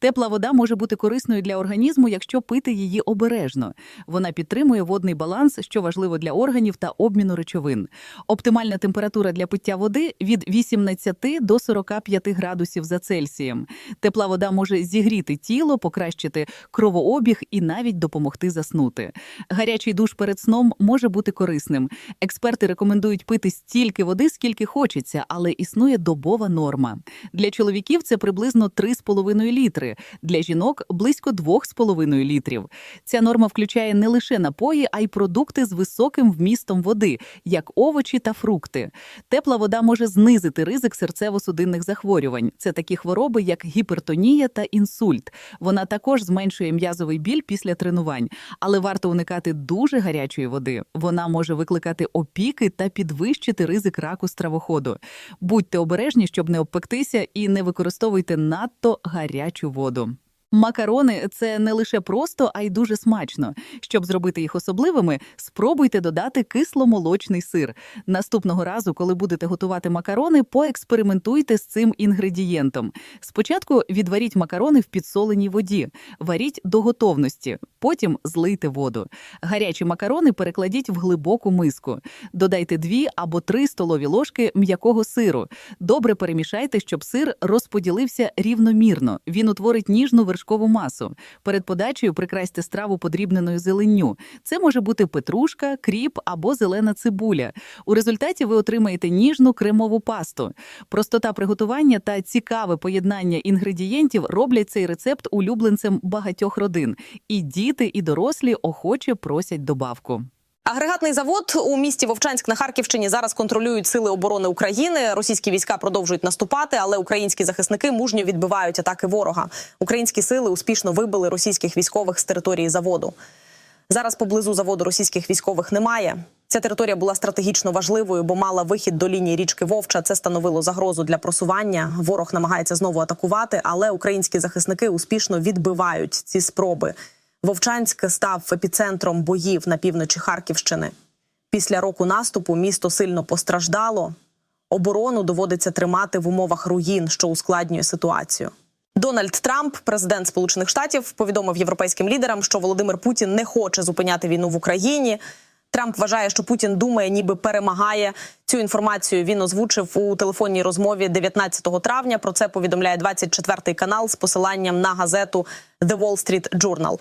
Тепла вода може бути корисною для організму, якщо пити її обережно. Вона підтримує водний баланс, що важливо для органів та обміну речовин. Оптимальна температура для пиття води від 18 до 45 градусів за Цельсієм. Тепла вода може зігріти тіло, покращити кровообіг і навіть допомогти заснути. Гарячий душ перед сном може бути корисним. Експерти рекомендують пити стільки води, скільки хочеться, але існує добова норма. Для чоловіків це приблизно 3,5 літри, для жінок близько 2,5 літрів. Ця норма включає не лише напої, а й продукти з високим вмістом води, як овочі та фрукти. Тепла вода може знизити ризик серцево-судинних захворювань. Це такі хвороби, як гіпертонія та інсульт. Вона також зменшує м'язовий біль після тренувань, але варто уникати дуже гарячої води. Вона може викликати опіки та підвищити ризик раку стравоходу. Будьте обережні, щоб не обпектися, і не використовуйте надто гарячу воду воду. Макарони це не лише просто, а й дуже смачно. Щоб зробити їх особливими, спробуйте додати кисломолочний сир. Наступного разу, коли будете готувати макарони, поекспериментуйте з цим інгредієнтом. Спочатку відваріть макарони в підсоленій воді, варіть до готовності, потім злийте воду. Гарячі макарони перекладіть в глибоку миску. Додайте дві або три столові ложки м'якого сиру. Добре перемішайте, щоб сир розподілився рівномірно. Він утворить ніжну вершкову масу. Перед подачею прикрасьте страву подрібненою зеленню. Це може бути петрушка, кріп або зелена цибуля. У результаті ви отримаєте ніжну кремову пасту. Простота приготування та цікаве поєднання інгредієнтів роблять цей рецепт улюбленцем багатьох родин. І діти, і дорослі охоче просять добавку. Агрегатний завод у місті Вовчанськ на Харківщині зараз контролюють сили оборони України. Російські війська продовжують наступати, але українські захисники мужньо відбивають атаки ворога. Українські сили успішно вибили російських військових з території заводу. Зараз поблизу заводу російських військових немає. Ця територія була стратегічно важливою, бо мала вихід до лінії річки Вовча. Це становило загрозу для просування. Ворог намагається знову атакувати, але українські захисники успішно відбивають ці спроби. Вовчанськ став епіцентром боїв на півночі Харківщини. Після року наступу місто сильно постраждало. Оборону доводиться тримати в умовах руїн, що ускладнює ситуацію. Дональд Трамп, президент Сполучених Штатів, повідомив європейським лідерам, що Володимир Путін не хоче зупиняти війну в Україні. Трамп вважає, що Путін думає, ніби перемагає. Цю інформацію він озвучив у телефонній розмові 19 травня. Про це повідомляє 24 канал з посиланням на газету The Wall Street Journal.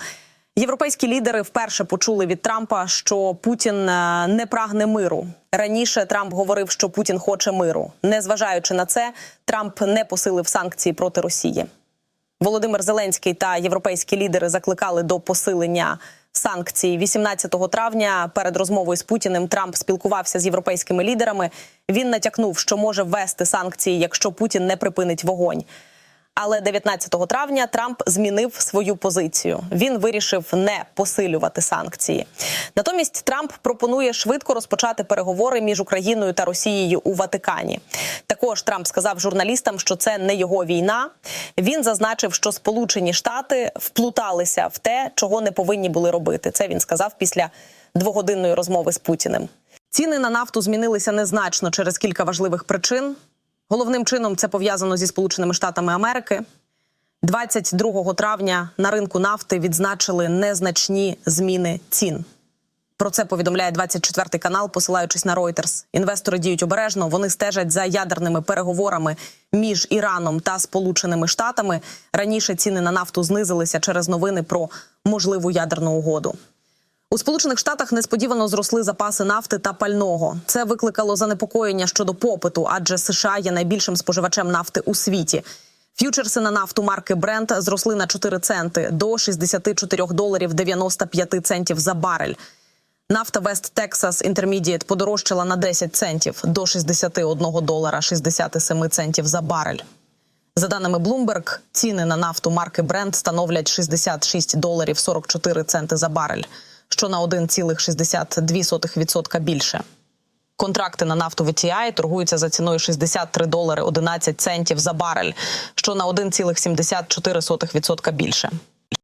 Європейські лідери вперше почули від Трампа, що Путін е, не прагне миру. Раніше Трамп говорив, що Путін хоче миру. Незважаючи на це, Трамп не посилив санкції проти Росії. Володимир Зеленський та європейські лідери закликали до посилення санкцій 18 травня. Перед розмовою з Путіним Трамп спілкувався з європейськими лідерами. Він натякнув, що може ввести санкції, якщо Путін не припинить вогонь. Але 19 травня Трамп змінив свою позицію. Він вирішив не посилювати санкції. Натомість Трамп пропонує швидко розпочати переговори між Україною та Росією у Ватикані. Також Трамп сказав журналістам, що це не його війна. Він зазначив, що Сполучені Штати вплуталися в те, чого не повинні були робити. Це він сказав після двогодинної розмови з Путіним. Ціни на нафту змінилися незначно через кілька важливих причин. Головним чином це пов'язано зі Сполученими Штатами Америки. 22 травня на ринку нафти відзначили незначні зміни цін. Про це повідомляє 24 канал, посилаючись на Reuters. Інвестори діють обережно. Вони стежать за ядерними переговорами між Іраном та Сполученими Штатами. Раніше ціни на нафту знизилися через новини про можливу ядерну угоду. У Сполучених Штатах несподівано зросли запаси нафти та пального. Це викликало занепокоєння щодо попиту, адже США є найбільшим споживачем нафти у світі. Ф'ючерси на нафту марки Brent зросли на 4 центи до 64 доларів 95 центів за барель. Нафта West Texas Intermediate подорожчала на 10 центів до 61 долара 67 центів за барель. За даними Bloomberg, ціни на нафту марки Brent становлять 66 доларів 44 центи за барель, що на 1,62% більше. Контракти на нафту VTI торгуються за ціною 63 долари 11 центів за барель, що на 1,74% більше.